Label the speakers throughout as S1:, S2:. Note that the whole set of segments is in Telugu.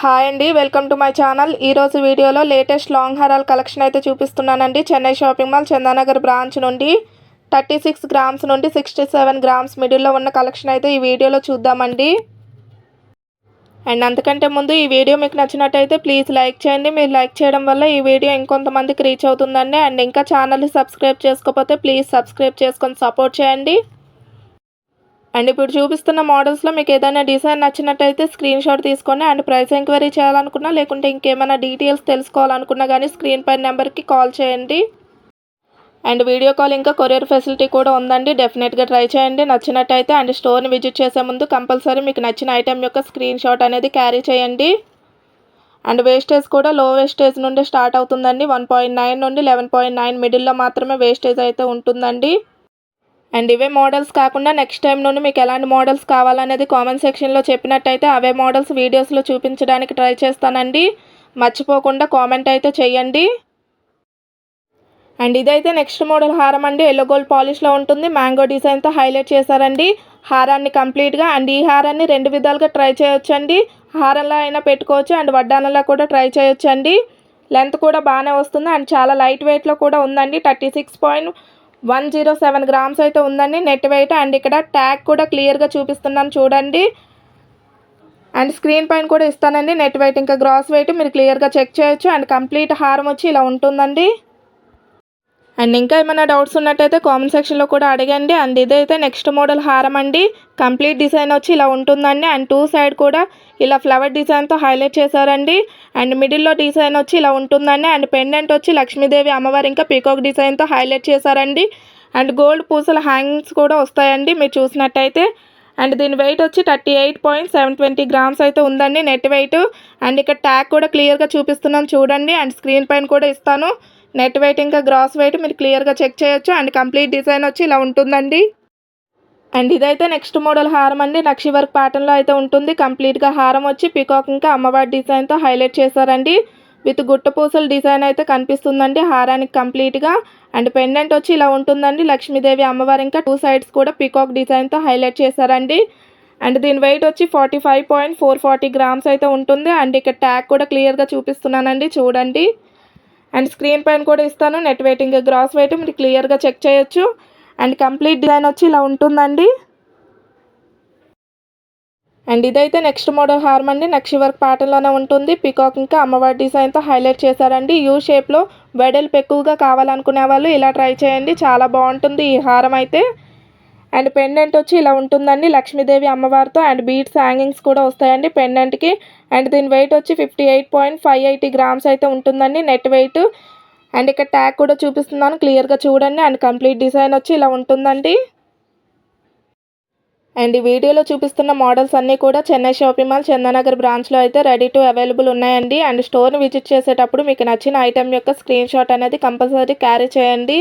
S1: హాయ్ అండి వెల్కమ్ టు మై ఛానల్. ఈరోజు వీడియోలో లేటెస్ట్ లాంగ్ హారాల్ కలెక్షన్ అయితే చూపిస్తున్నానండి. Chennai shopping mall Chandanagar branch నుండి థర్టీ సిక్స్ గ్రామ్స్ నుండి సిక్స్టీ సెవెన్ గ్రామ్స్ మిడిల్లో ఉన్న కలెక్షన్ అయితే ఈ వీడియోలో చూద్దామండి. అండ్ అంతకంటే ముందు ఈ వీడియో మీకు నచ్చినట్టయితే ప్లీజ్ లైక్ చేయండి. మీరు లైక్ చేయడం వల్ల ఈ వీడియో ఇంకొంతమందికి రీచ్ అవుతుందండి. అండ్ ఇంకా ఛానల్ని సబ్స్క్రైబ్ చేసుకోకపోతే ప్లీజ్ సబ్స్క్రైబ్ చేసుకొని సపోర్ట్ చేయండి. అండ్ ఇప్పుడు చూపిస్తున్న మోడల్స్లో మీకు ఏదైనా డిజైన్ నచ్చినట్టయితే స్క్రీన్ షాట్ తీసుకొని అండ్ ప్రైస్ ఎంక్వైరీ చేయాలనుకున్నా లేకుంటే ఇంకేమైనా డీటెయిల్స్ తెలుసుకోవాలనుకున్నా కానీ స్క్రీన్ పై నెంబర్కి కాల్ చేయండి. అండ్ వీడియో కాల్ ఇంకా కొరియర్ ఫెసిలిటీ కూడా ఉందండి. డెఫినెట్గా ట్రై చేయండి. నచ్చినట్టయితే అండ్ స్టోర్ని విజిట్ చేసే ముందు కంపల్సరీ మీకు నచ్చిన ఐటెం యొక్క స్క్రీన్ షాట్ అనేది క్యారీ చేయండి. అండ్ వేస్టేజ్ కూడా లో వేస్టేజ్ నుండి స్టార్ట్ అవుతుందండి. వన్ పాయింట్ నైన్ నుండి లెవెన్ పాయింట్ నైన్ మిడిల్లో మాత్రమే వేస్టేజ్ అయితే ఉంటుందండి. అండ్ ఇవే మోడల్స్ కాకుండా నెక్స్ట్ టైం నుండి మీకు ఎలాంటి మోడల్స్ కావాలనేది కామెంట్ సెక్షన్లో చెప్పినట్టయితే అవే మోడల్స్ వీడియోస్లో చూపించడానికి ట్రై చేస్తానండి. మర్చిపోకుండా కామెంట్ అయితే చేయండి. అండ్ ఇదైతే నెక్స్ట్ మోడల్ హారం అండి. ఎల్లో గోల్డ్ పాలిష్లో ఉంటుంది. మ్యాంగో డిజైన్తో హైలైట్ చేశారండి. హారాన్ని కంప్లీట్గా అండ్ ఈ హారాన్ని రెండు విధాలుగా ట్రై చేయొచ్చండి. హారంలో అయినా పెట్టుకోవచ్చు. అండ్ వడ్డానలా కూడా ట్రై చేయొచ్చండి. లెంత్ కూడా బాగానే వస్తుంది. అండ్ చాలా లైట్ వెయిట్లో కూడా ఉందండి. Thirty six point one zero seven grams అయితే ఉందండి. నెట్ వెయిట్ అండ్ ఇక్కడ ట్యాగ్ కూడా క్లియర్గా చూపిస్తున్నాను చూడండి. అండ్ స్క్రీన్ పైన కూడా ఇస్తానండి. నెట్ వెయిట్ ఇంకా గ్రాస్ వెయిట్ మీరు క్లియర్గా చెక్ చేయొచ్చు. అండ్ కంప్లీట్ హారం వచ్చి ఇలా ఉంటుందండి. అండ్ ఇంకా ఏమైనా డౌట్స్ ఉన్నట్టయితే కామెంట్ సెక్షన్లో కూడా అడగండి. అండ్ ఇదైతే నెక్స్ట్ మోడల్ హారం అండి. కంప్లీట్ డిజైన్ వచ్చి ఇలా ఉంటుందండి. అండ్ టూ సైడ్ కూడా ఇలా ఫ్లవర్ డిజైన్తో హైలైట్ చేశారండి. అండ్ మిడిల్లో డిజైన్ వచ్చి ఇలా ఉంటుందండి. అండ్ పెండెంట్ వచ్చి లక్ష్మీదేవి అమ్మవారు ఇంకా పీకాక్ డిజైన్తో హైలైట్ చేశారండి. అండ్ గోల్డ్ పూసల హ్యాంగింగ్స్ కూడా వస్తాయండి మీరు చూసినట్టయితే. అండ్ దీని వెయిట్ వచ్చి thirty eight point seven twenty grams అయితే ఉందండి నెట్ వెయిట్. అండ్ ఇక్కడ ట్యాగ్ కూడా క్లియర్గా చూపిస్తున్నాను చూడండి. అండ్ స్క్రీన్ పైన కూడా ఇస్తాను. నెట్ వెయిట్ ఇంకా గ్రాస్ వెయిట్ మీరు క్లియర్గా చెక్ చేయొచ్చు. అండ్ కంప్లీట్ డిజైన్ వచ్చి ఇలా ఉంటుందండి. అండ్ ఇదైతే నెక్స్ట్ మోడల్ హారం అండి. నక్షి వర్క్ ప్యాటర్న్లో అయితే ఉంటుంది. కంప్లీట్గా హారం వచ్చి పికాక్ ఇంకా అమ్మవారి డిజైన్తో హైలైట్ చేశారండి. విత్ గుట్ట పూసల డిజైన్ అయితే కనిపిస్తుందండి. హారానికి కంప్లీట్గా అండ్ పెండెంట్ వచ్చి ఇలా ఉంటుందండి. లక్ష్మీదేవి అమ్మవారి ఇంకా టూ సైడ్స్ కూడా పికాక్ డిజైన్తో హైలైట్ చేశారండి. అండ్ దీని వెయిట్ వచ్చి forty five point four forty grams అయితే ఉంటుంది. అండ్ ఇక్కడ ట్యాగ్ కూడా క్లియర్గా చూపిస్తున్నానండి. చూడండి. అండ్ స్క్రీన్ పైన కూడా ఇస్తాను. నెట్ వెయిటింగ్ గ్రాస్ వెయిట్ మీరు క్లియర్గా చెక్ చేయొచ్చు. అండ్ కంప్లీట్ డిజైన్ వచ్చి ఇలా ఉంటుందండి. అండ్ ఇదైతే నెక్స్ట్ మోడల్ హార్మ్ అండి. నక్షి వర్క్ ప్యాటర్న్లోనే ఉంటుంది. పికాక్ ఇంకా అమ్మవారి డిజైన్తో హైలైట్ చేశారండి. యూ షేప్లో వెడల్పు ఎక్కువగా కావాలనుకునే వాళ్ళు ఇలా ట్రై చేయండి. చాలా బాగుంటుంది ఈ హారం అయితే. అండ్ పెండెంట్ వచ్చి ఇలా ఉంటుందండి లక్ష్మీదేవి అమ్మవారితో అండ్ బీట్స్ హ్యాంగింగ్స్ కూడా వస్తాయండి పెండెంట్కి. అండ్ దీని వెయిట్ వచ్చి fifty eight point five eighty grams అయితే ఉంటుందండి నెట్ వెయిట్ అండ్ ఇక్కడ ట్యాగ్ కూడా చూపిస్తున్నాను క్లియర్గా చూడండి. అండ్ కంప్లీట్ డిజైన్ వచ్చి ఇలా ఉంటుందండి. అండ్ ఈ వీడియోలో చూపిస్తున్న మోడల్స్ అన్నీ కూడా చెన్నై షాపింగ్ మాల్ చందానగర్ బ్రాంచ్లో అయితే రెడీ టు అవైలబుల్ ఉన్నాయండి. అండ్ స్టోర్ని విజిట్ చేసేటప్పుడు మీకు నచ్చిన ఐటెం యొక్క స్క్రీన్ షాట్ అనేది కంపల్సరీ క్యారీ చేయండి.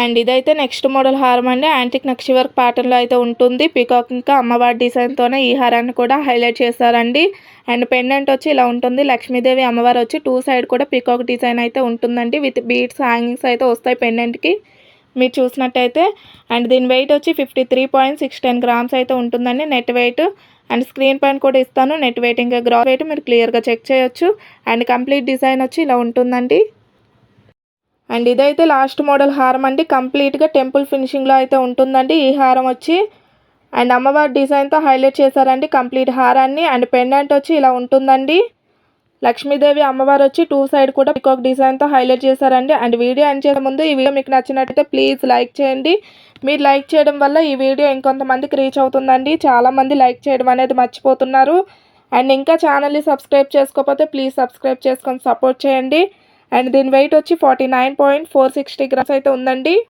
S1: అండ్ ఇదైతే నెక్స్ట్ మోడల్ హారం అండి. యాంటిక్ నక్షి వర్క్ ప్యాటర్న్లో అయితే ఉంటుంది. పీకాక్ ఇంకా అమ్మవారి డిజైన్తోనే ఈ హారాన్ని కూడా హైలైట్ చేశారండి. అండ్ పెండెంట్ వచ్చి ఇలా ఉంటుంది. లక్ష్మీదేవి అమ్మవారు వచ్చి టూ సైడ్ కూడా పీకాక్ డిజైన్ అయితే ఉంటుందండి. విత్ బీడ్స్ హ్యాంగింగ్స్ అయితే వస్తాయి పెండెంట్కి. మీరు చూసినట్టయితే అండ్ దీని వెయిట్ వచ్చి fifty three point six ten grams అయితే ఉంటుందండి నెట్ వెయిట్. అండ్ స్క్రీన్ పైన కూడా ఇస్తాను. నెట్ వెయిట్ ఇంకా గ్రా వెయిట్ మీరు క్లియర్గా చెక్ చేయొచ్చు. అండ్ కంప్లీట్ డిజైన్ వచ్చి ఇలా ఉంటుందండి. అండ్. ఇదైతే లాస్ట్ మోడల్ హారం అండి. కంప్లీట్గా టెంపుల్ ఫినిషింగ్లో అయితే ఉంటుందండి ఈ హారం వచ్చి. అండ్ అమ్మవారి డిజైన్తో హైలైట్ చేశారండి కంప్లీట్ హారాన్ని. అండ్ పెండెంట్ వచ్చి ఇలా ఉంటుందండి. లక్ష్మీదేవి అమ్మవారు వచ్చి టూ సైడ్ కూడా పికాక్ డిజైన్తో హైలైట్ చేశారండి. అండ్ వీడియో ఎండ్ చేసే ముందు ఈ వీడియో మీకు నచ్చినట్టయితే ప్లీజ్ లైక్ చేయండి. మీరు లైక్ చేయడం వల్ల ఈ వీడియో ఇంకొంతమందికి రీచ్ అవుతుందండి. చాలామంది లైక్ చేయడం అనేది మర్చిపోతున్నారు. అండ్ ఇంకా ఛానల్ని సబ్స్క్రైబ్ చేసుకోకపోతే ప్లీజ్ సబ్స్క్రైబ్ చేసుకొని సపోర్ట్ చేయండి. అండ్ దీని వెయిట్ వచ్చి forty nine point four sixty grams అయితే ఉందండి.